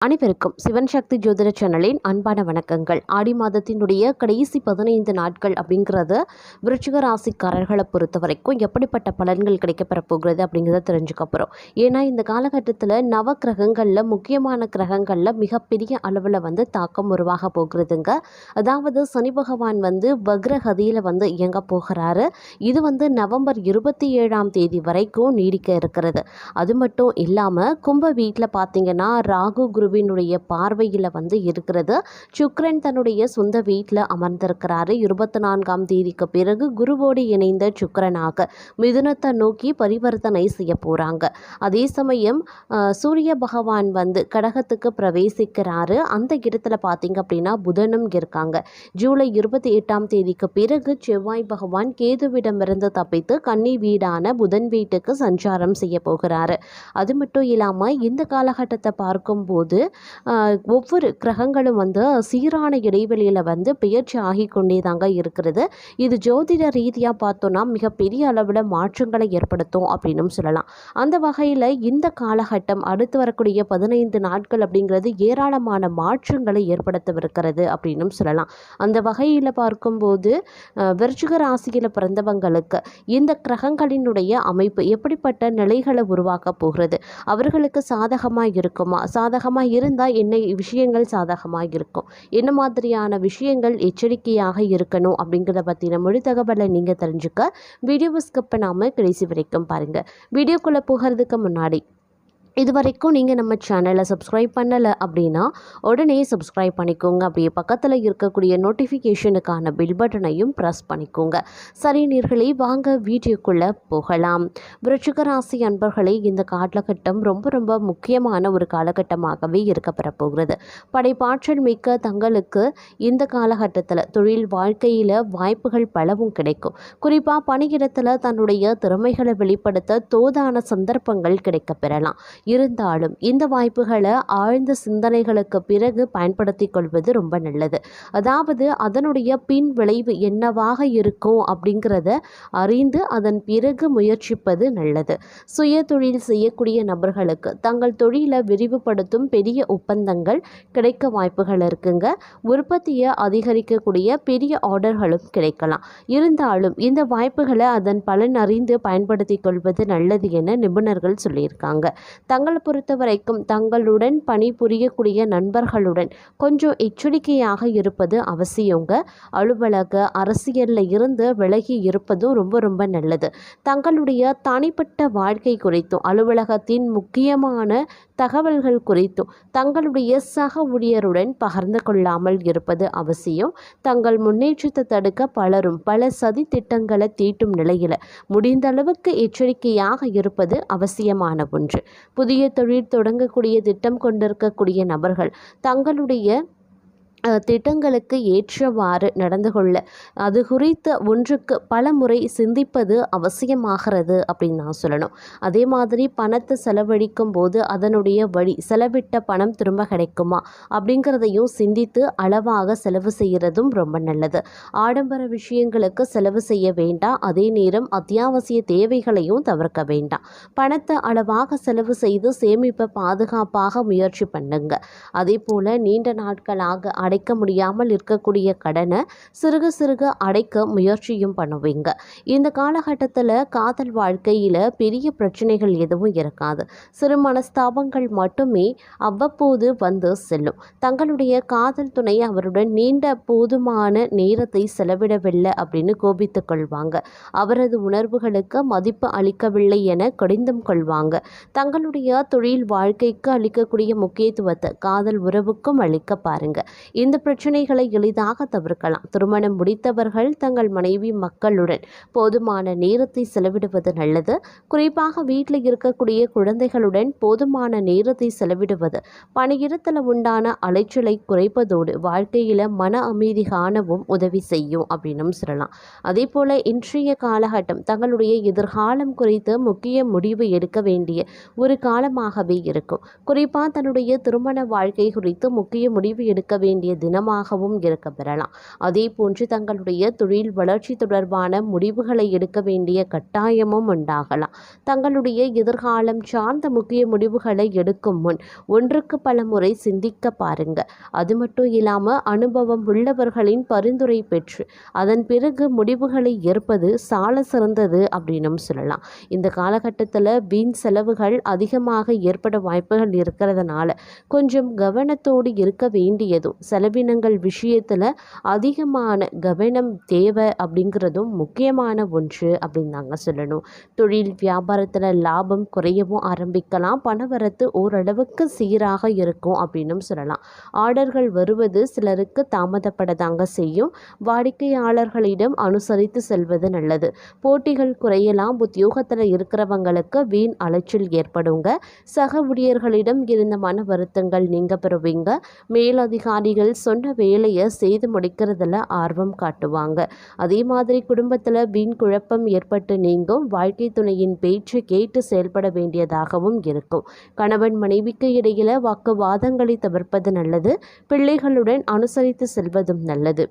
அனைவருக்கும் சிவன் சக்தி ஜோதிட சேனலின் அன்பான வணக்கங்கள். ஆடி மாதத்தினுடைய கடைசி பதினைந்து நாட்கள் அப்படிங்கிறது விருச்சிக ராசிக்காரர்களை பொறுத்த வரைக்கும் எப்படிப்பட்ட பலன்கள் கிடைக்கப்பெற போகிறது அப்படிங்கிறத தெரிஞ்சுக்க போகிறோம் ஏன்னா இந்த காலகட்டத்தில் நவ கிரகங்களில் முக்கியமான கிரகங்களில் மிகப்பெரிய அளவில் வந்து தாக்கம் உருவாக போகிறதுங்க. அதாவது சனி பகவான் வந்து வக்ரகதியில் வந்து இயங்க போகிறாரு. இது வந்து நவம்பர் இருபத்தி ஏழாம் தேதி வரைக்கும் நீடிக்க இருக்கிறது. அது மட்டும் இல்லாமல் கும்ப வீட்டில் பார்த்தீங்கன்னா ராகு குரு குருவினுடைய பார்வையில் வந்து இருக்கிறது. சுக்ரன் தன்னுடைய சொந்த வீட்டில் அமர்ந்திருக்கிறாரு. இருபத்தி நான்காம் தேதிக்கு பிறகு குருவோடு இணைந்த சுக்கரனாக மிதுனத்தை நோக்கி பரிவர்த்தனை செய்ய போகிறாங்க அதே சமயம் சூரிய பகவான் வந்து கடகத்துக்கு பிரவேசிக்கிறாரு. அந்த இடத்துல பார்த்தீங்க அப்படின்னா புதனும் இருக்காங்க. ஜூலை இருபத்தி எட்டாம் தேதிக்கு பிறகு செவ்வாய் பகவான் கேதுவிடமிருந்து தப்பித்து கன்னி வீடான புதன் வீட்டுக்கு சஞ்சாரம் செய்ய போகிறாரு. அது மட்டும் இல்லாமல் இந்த காலகட்டத்தை பார்க்கும்போது வந்து ஒவ்வொரு கிரகங்களும் வந்து சீரான இடைவெளியில் வந்து பெயர்ச்சி ஆகி கொண்டே தாங்க இருக்கிறது. இது ஜோதிட ரீதியாக பார்த்தோன்னா மிகப்பெரிய அளவில் மாற்றங்களை ஏற்படுத்தும் அப்படின்னும் சொல்லலாம். அந்த வகையில் இந்த காலகட்டம் அடுத்து வரக்கூடிய பதினைந்து நாட்கள் அப்படிங்கிறது ஏராளமான மாற்றங்களை ஏற்படுத்தவிருக்கிறது அப்படின்னும் சொல்லலாம். அந்த வகையில் பார்க்கும்போது விருச்சிக ராசியில் பிறந்தவங்களுக்கு இந்த கிரகங்களினுடைய அமைப்பு எப்படிப்பட்ட நிலைகளை உருவாக்க போகிறது? அவர்களுக்கு சாதகமாக இருக்குமா? சாதகமாக இருந்தால் என்ன விஷயங்கள் சாதகமாக இருக்கும்? என்ன மாதிரியான விஷயங்கள் எச்சரிக்கையாக இருக்கணும்? அப்படிங்கிறத பற்றின மொழி தகவலை நீங்கள் தெரிஞ்சுக்க வீடியோவை ஸ்கிப் பண்ணாமல் கடைசி வரைக்கும் பாருங்கள் வீடியோக்குள்ளே போகிறதுக்கு முன்னாடி இது வரைக்கும் நீங்கள் நம்ம சேனலை சப்ஸ்கிரைப் பண்ணலை அப்படின்னா உடனே சப்ஸ்கிரைப் பண்ணிக்கோங்க. அப்படியே பக்கத்தில் இருக்கக்கூடிய நோட்டிஃபிகேஷனுக்கான பில் பட்டனையும் ப்ரெஸ் பண்ணிக்கோங்க. சரி நீர்களே வாங்க வீடியோக்குள்ளே போகலாம். விருச்சிக ராசி அன்பர்களே இந்த காலகட்டம் ரொம்ப ரொம்ப முக்கியமான ஒரு காலகட்டமாகவே இருக்கப்பெற போகிறது. படைப்பாற்றல் மிக்க தங்களுக்கு இந்த காலகட்டத்தில் தொழில் வாழ்க்கையில் வாய்ப்புகள் பலவும் கிடைக்கும். குறிப்பாக பணியிடத்தில் தன்னுடைய திறமைகளை வெளிப்படுத்த தோதான சந்தர்ப்பங்கள் கிடைக்கப் பெறலாம் இருந்தாலும் இந்த வாய்ப்புகளை ஆழ்ந்த சிந்தனைகளுக்கு பிறகு பயன்படுத்தி கொள்வது ரொம்ப நல்லது. அதாவது அதனுடைய பின் விளைவு என்னவாக இருக்கும் அப்படிங்கிறத அறிந்து அதன் பிறகு முயற்சிப்பது நல்லது. சுய தொழில் செய்யக்கூடிய நபர்களுக்கு தங்கள் தொழிலை விரிவுபடுத்தும் பெரிய ஒப்பந்தங்கள் கிடைக்க வாய்ப்புகள் இருக்குங்க. உற்பத்தியை அதிகரிக்கக்கூடிய பெரிய ஆர்டர்களும் கிடைக்கலாம். இருந்தாலும் இந்த வாய்ப்புகளை அதன் பலன் அறிந்து பயன்படுத்தி கொள்வது நல்லது என நிபுணர்கள் சொல்லியிருக்காங்க. தங்களை பொறுத்த வரைக்கும் தங்களுடன் பணிபுரியக்கூடிய நண்பர்களுடன் கொஞ்சம் எச்சரிக்கையாக இருப்பது அவசியங்க. அலுவலக அரசியலில் இருந்து விலகி இருப்பதும் ரொம்ப ரொம்ப நல்லது. தங்களுடைய தனிப்பட்ட வாழ்க்கை குறித்தும் அலுவலகத்தின் முக்கியமான தகவல்கள் குறித்தும் தங்களுடைய சக ஊழியருடன் பகிர்ந்து கொள்ளாமல் இருப்பது அவசியம். தங்கள் முன்னேற்றத்தை தடுக்க பலரும் பல சதி திட்டங்களை தீட்டும் நிலையில் முடிந்த அளவுக்கு எச்சரிக்கையாக இருப்பது அவசியமான ஒன்று. புதிய தொழில் தொடங்கக்கூடிய திட்டம் கொண்டிருக்கக்கூடிய நபர்கள். தங்களுடைய திட்டங்களுக்கு ஏற்றவாறு நடந்து கொள்ள. அது குறித்த ஒன்றுக்கு பல முறை சிந்திப்பது அவசியமாகிறது அப்படின்னு நான் சொல்லணும். அதே மாதிரி பணத்தை செலவழிக்கும் போது அதனுடைய வழி செலவிட்ட பணம் திரும்ப கிடைக்குமா அப்படிங்கிறதையும் சிந்தித்து அளவாக செலவு செய்கிறதும் ரொம்ப நல்லது. ஆடம்பர விஷயங்களுக்கு செலவு செய்ய வேண்டாம். அதே நேரம் அத்தியாவசிய தேவைகளையும் தவிர்க்க வேண்டாம். பணத்தை அளவாக செலவு செய்து சேமிப்பை பாதுகாப்பாக முயற்சி பண்ணுங்க. அதே போல் நீண்ட நாட்களாக அடை அடைக்க முடியாமல் இருக்கக்கூடிய கடனை சிறுக சிறுக அடைக்க முயற்சியும் பண்ணுவீங்க. இந்த காலகட்டத்தில் காதல் வாழ்க்கையில் பெரிய பிரச்சனைகள் எதுவும் இருக்காது. சிறு மனஸ்தாபங்கள் மட்டுமே அவ்வப்போது வந்து செல்லும். தங்களுடைய காதல் துணை அவருடன் நீண்ட போதுமான நேரத்தை செலவிடவில்லை அப்படின்னு கோபித்துக் கொள்வாங்க. அவரது உணர்வுகளுக்கு மதிப்பு அளிக்கவில்லை என கடிந்தும் கொள்வாங்க. தங்களுடைய தொழில் வாழ்க்கைக்கு அளிக்கக்கூடிய முக்கியத்துவத்தை காதல் உறவுக்கும் அளிக்க பாருங்க. இந்த பிரச்சனைகளை எளிதாக தவிர்க்கலாம். திருமணம் முடித்தவர்கள் தங்கள் மனைவி மக்களுடன் போதுமான நேரத்தை செலவிடுவது நல்லது. குறிப்பாக வீட்டில் இருக்கக்கூடிய குழந்தைகளுடன் போதுமான நேரத்தை செலவிடுவது. பணியிடத்தில் உண்டான அலைச்சலை குறைப்பதோடு வாழ்க்கையில் மன அமைதி காணவும் உதவி செய்யும் அப்படின்னும் சொல்லலாம். அதே போல் இன்றைய காலகட்டம் தங்களுடைய எதிர்காலம் குறித்து முக்கிய முடிவு எடுக்க வேண்டிய ஒரு காலமாகவே இருக்கும். குறிப்பாக தன்னுடைய திருமண வாழ்க்கை குறித்து முக்கிய முடிவு எடுக்க வேண்டிய வேண்டிய தினமாகவும் இருக்க பெறலாம். அதே போன்று தங்களுடைய தொழில் வளர்ச்சி தொடர்பான முடிவுகளை எடுக்க வேண்டிய கட்டாயமும் உண்டாகலாம். தங்களுடைய எதிர்காலம் சார்ந்த முக்கிய முடிவுகளை எடுக்கும் முன் ஒன்றுக்கு பல முறை சிந்திக்க பாருங்க. அது மட்டும் இல்லாமல் அனுபவம் உள்ளவர்களின் பரிந்துரை பெற்று அதன் பிறகு முடிவுகளை ஏற்பது சால சிறந்தது அப்படின்னும் சொல்லலாம். இந்த காலகட்டத்தில் வீண் செலவுகள் அதிகமாக ஏற்பட வாய்ப்புகள் இருக்கிறதுனால கொஞ்சம் கவனத்தோடு இருக்க வேண்டியதும் செலவினங்கள் விஷயத்தில் அதிகமான கவனம் தேவை அப்படிங்கிறதும் முக்கியமான ஒன்று அப்படின்னு தாங்க சொல்லணும். தொழில் வியாபாரத்தில் லாபம் குறையவும் ஆரம்பிக்கலாம். பணவரத்து ஓரளவுக்கு சீராக இருக்கும் அப்படின்னும் சொல்லலாம். ஆர்டர்கள் வருவது சிலருக்கு தாமதப்படதாங்க செய்யும். வாடிக்கையாளர்களிடம் அனுசரித்து செல்வது நல்லது. போட்டிகள் குறையலாம். உத்தியோகத்தில் இருக்கிறவங்களுக்கு வீண் அலைச்சல் ஏற்படுங்க. சக ஊழியர்களிடம் இருந்த மன வருத்தங்கள் நீங்க பெறுவீங்க. மேலதிகாரிகள் சொன்ன வேலையை செய்து முடிக்கிறதுல ஆர்வம் காட்டுவாங்க. அதே மாதிரி குடும்பத்தில் வீண் குழப்பம் ஏற்பட்டு நீங்கும் வாழ்க்கை துணையின் பேச்சு கேட்டு செயல்பட வேண்டியதாகவும் இருக்கும். கணவன் மனைவிக்கு இடையில வாக்குவாதங்களை தவிர்ப்பது நல்லது. பிள்ளைகளுடன் அனுசரித்து செல்வதும் நல்லது.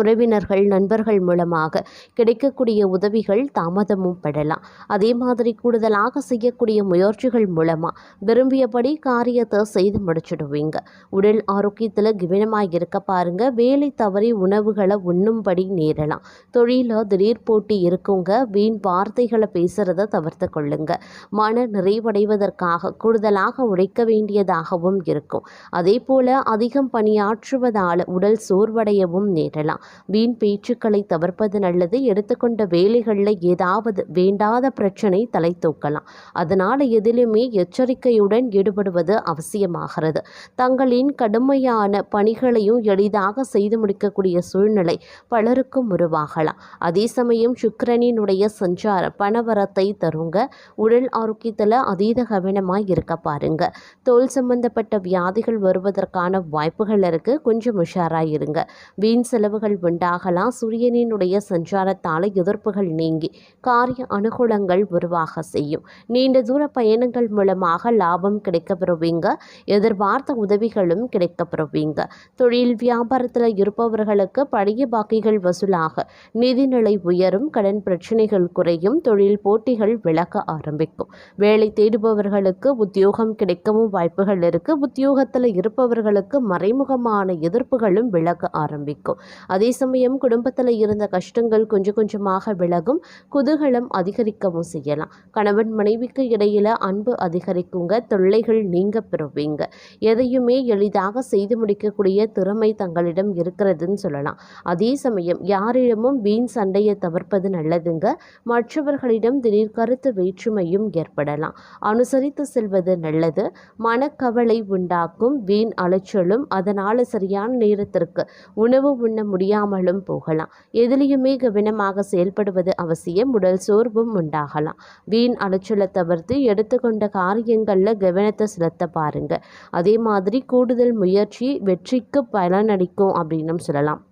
உறவினர்கள் நண்பர்கள் மூலமாக கிடைக்கக்கூடிய உதவிகள் தாமதமும் படலாம். அதே மாதிரி கூடுதலாக செய்யக்கூடிய முயற்சிகள் மூலமாக விரும்பியபடி காரியத்தை செய்து முடிச்சிடுவீங்க. உடல் ஆரோக்கியத்தில் கவனமாக இருக்க பாருங்க. வேலை தவறி உணவுகளை உண்ணும்படி நேரலாம். தொழிலில் திடீர் போட்டி இருக்குங்க. வீண் வார்த்தைகளை பேசுகிறத தவிர்த்து கொள்ளுங்க. மன நிறைவடைவதற்காக கூடுதலாக உழைக்க வேண்டியதாகவும் இருக்கும். அதே போல் அதிகம் பணியாற்றுவதால் உடல் சோர்வடையவும் நேரலாம். வீண் பேச்சுக்களை தவிர்ப்பது நல்லது. எடுத்துக்கொண்ட வேலைகளில் ஏதாவது வேண்டாத பிரச்சனை தலை தூக்கலாம். அதனால் எதிலுமே எச்சரிக்கையுடன் ஈடுபடுவது அவசியமாகிறது. தங்களின் கடுமையான பணிகளையும் எளிதாக செய்து முடிக்கக்கூடிய சூழ்நிலை பலருக்கும் உருவாகலாம். அதே சமயம் சுக்கிரனினுடைய சஞ்சாரம் பணவரத்தை தருங்க உடல் ஆரோக்கியத்தில் அதீத கவனமாக இருக்க பாருங்க. தோல் சம்பந்தப்பட்ட வியாதிகள் வருவதற்கான வாய்ப்புகள் இருக்குது கொஞ்சம் உஷாராக இருங்க வீண் செலவுகள் உண்டாகலாம். சூரியனினுடைய சஞ்சாரத்தால் எதிர்ப்புகள் நீங்கி காரிய அனுகூலங்கள் உருவாக செய்யும். நீண்ட தூர பயணங்கள் மூலமாக லாபம் கிடைக்கப்பெறுவீங்க. எதிர்பார்த்த உதவிகளும் கிடைக்கப்பெறுவீங்க. தொழில் வியாபாரத்தில் இருப்பவர்களுக்கு பழைய பாக்கிகள் வசூலாக நிதிநிலை உயரும் கடன் பிரச்சனைகள் குறையும் தொழில் போட்டிகள் விலக ஆரம்பிக்கும். வேலை தேடுபவர்களுக்கு உத்தியோகம் கிடைக்கவும் வாய்ப்புகள் இருக்கு. உத்தியோகத்தில் இருப்பவர்களுக்கு மறைமுகமான எதிர்ப்புகளும் விலக ஆரம்பிக்கும். அதே சமயம் குடும்பத்தில் இருந்த கஷ்டங்கள் கொஞ்சம் கொஞ்சமாக விலகும். குதூகலம் அதிகரிக்கவும் செய்யலாம். கணவன் மனைவிக்கு இடையில அன்பு அதிகரிக்குங்க. தொல்லைகள் நீங்க பெறுவீங்க. எதையுமே எளிதாக செய்து முடிக்கக்கூடிய திறமை தங்களிடம் இருக்கிறதுன்னு சொல்லலாம். அதே சமயம் யாரிடமும் வீண் சண்டையை தவிர்ப்பது நல்லதுங்க. மற்றவர்களிடம் திடீர் கருத்து வேற்றுமையும் ஏற்படலாம். அனுசரித்து செல்வது நல்லது. மனக்கவலை உண்டாக்கும். வீண் அலைச்சலும் அதனால் சரியான நேரத்திற்கு உணவு உண்ண முடியாமலும் போகலாம். எதிலையுமே கவனமாக செயல்படுவது அவசியம். உடல் சோர்வும் உண்டாகலாம். வீண் அலைச்சலை தவிர்த்து எடுத்துக்கொண்ட காரியங்களில் கவனத்தை செலுத்த பாருங்க. அதே மாதிரி கூடுதல் முயற்சி வெற்றிக்கு பலனளிக்கும் அப்படின்னும் சொல்லலாம்.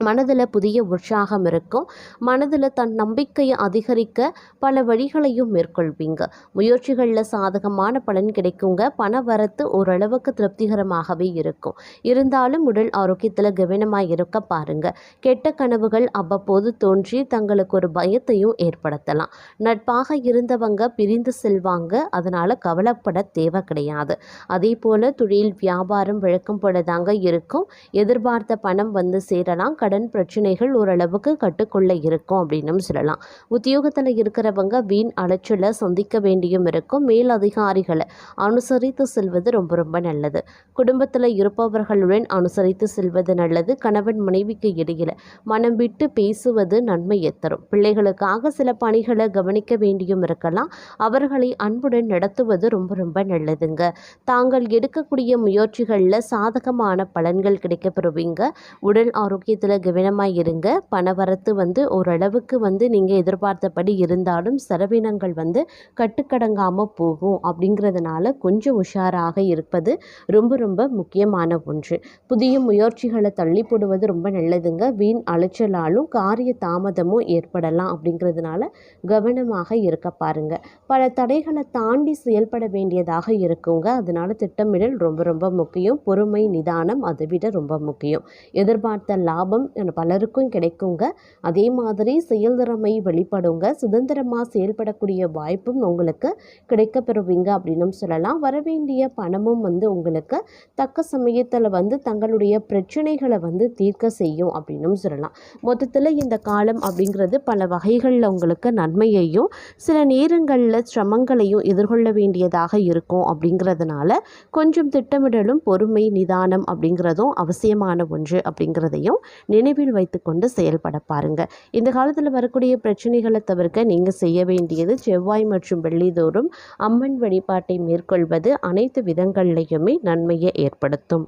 மனதில் புதிய உற்சாகம் இருக்கும். மனதில் தன் நம்பிக்கையை அதிகரிக்க பல வழிகளையும் மேற்கொள்வீங்க. முயற்சிகளில் சாதகமான பலன் கிடைக்குங்க. பண வரத்து ஓரளவுக்கு திருப்திகரமாகவே இருக்கும். இருந்தாலும் உடல் ஆரோக்கியத்தில் கவனமாக இருக்க பாருங்க. கெட்ட கனவுகள் அவ்வப்போது தோன்றி தங்களுக்கு ஒரு பயத்தையும் ஏற்படுத்தலாம். நட்பாக இருந்தவங்க பிரிந்து செல்வாங்க. அதனால் கவலைப்பட தேவை கிடையாது. அதே போல் தொழில் வியாபாரம் விளக்கம் போல தாங்க இருக்கும். எதிர்பார்த்த பணம் வந்து சேரலாம். கடன் பிரச்சனைகள் ஓரளவுக்கு கட்டுக்குள்ள இருக்கும் அப்படின்னும் சொல்லலாம். உத்தியோகத்தில் இருக்கிறவங்க வீண் அலைச்சலை சந்திக்க வேண்டியும் இருக்கும். மேல் அதிகாரிகளை அனுசரித்து செல்வது ரொம்ப ரொம்ப நல்லது. குடும்பத்தில் இருப்பவர்களுடன் அனுசரித்து செல்வது நல்லது. கணவன் மனைவிக்கு இடையில் மனம் விட்டு பேசுவது நன்மையை தரும் பிள்ளைகளுக்காக சில பணிகளை கவனிக்க வேண்டியும் இருக்கலாம். அவர்களை அன்புடன் நடத்துவது ரொம்ப ரொம்ப நல்லதுங்க. தாங்கள் எடுக்கக்கூடிய முயற்சிகளில் சாதகமான பலன்கள் கிடைக்கப்பெறுவீங்க உடல் ஆரோக்கியத்தில் விஷயத்தில் கவனமாக இருங்க. பணவரத்து வந்து ஓரளவுக்கு வந்து நீங்கள் எதிர்பார்த்தபடி இருந்தாலும் செலவினங்கள் வந்து கட்டுக்கடங்காமல் போகும் அப்படிங்கிறதுனால கொஞ்சம் உஷாராக இருப்பது ரொம்ப ரொம்ப முக்கியமான ஒன்று. புதிய முயற்சிகளை தள்ளி போடுவது ரொம்ப நல்லதுங்க. வீண் அலைச்சலாலும் காரிய தாமதமும் ஏற்படலாம் அப்படிங்கிறதுனால கவனமாக இருக்க பாருங்க. பல தடைகளை தாண்டி செயல்பட வேண்டியதாக இருக்குங்க. அதனால திட்டமிடல் ரொம்ப ரொம்ப முக்கியம். பொறுமை நிதானம் அதை விட ரொம்ப முக்கியம். எதிர்பார்த்த லாபம் பலருக்கும் கிடைக்குங்க. அதே மாதிரி செயல்திறமை வெளிப்படுங்க. சுதந்திரமாக செயல்படக்கூடிய வாய்ப்பும் உங்களுக்கு கிடைக்க பெறுவீங்க அப்படின்னும் சொல்லலாம். வரவேண்டிய பணமும் வந்து உங்களுக்கு தக்க சமயத்தில் வந்து தங்களுடைய பிரச்சனைகளை வந்து தீர்க்க செய்யும் அப்படின்னும் சொல்லலாம். மொத்தத்தில் இந்த காலம் அப்படிங்கிறது பல வகைகளில் உங்களுக்கு நன்மையையும் சில நேரங்களில் சிரமங்களையும் எதிர்கொள்ள வேண்டியதாக இருக்கும் அப்படிங்கிறதுனால கொஞ்சம் திட்டமிடலும் பொறுமை நிதானம் அப்படிங்கிறதும் அவசியமான ஒன்று அப்படிங்கிறதையும் நினைவில் வைத்துக்கொண்டு செயல்பட பாருங்க. இந்த காலத்தில் வரக்கூடிய பிரச்சனைகளை தவிர்க்க நீங்கள் செய்ய வேண்டியது செவ்வாய் மற்றும் வெள்ளிதோறும் அம்மன் வழிபாட்டை மேற்கொள்வது அனைத்து விதங்கள்லையுமே நன்மையை ஏற்படுத்தும்.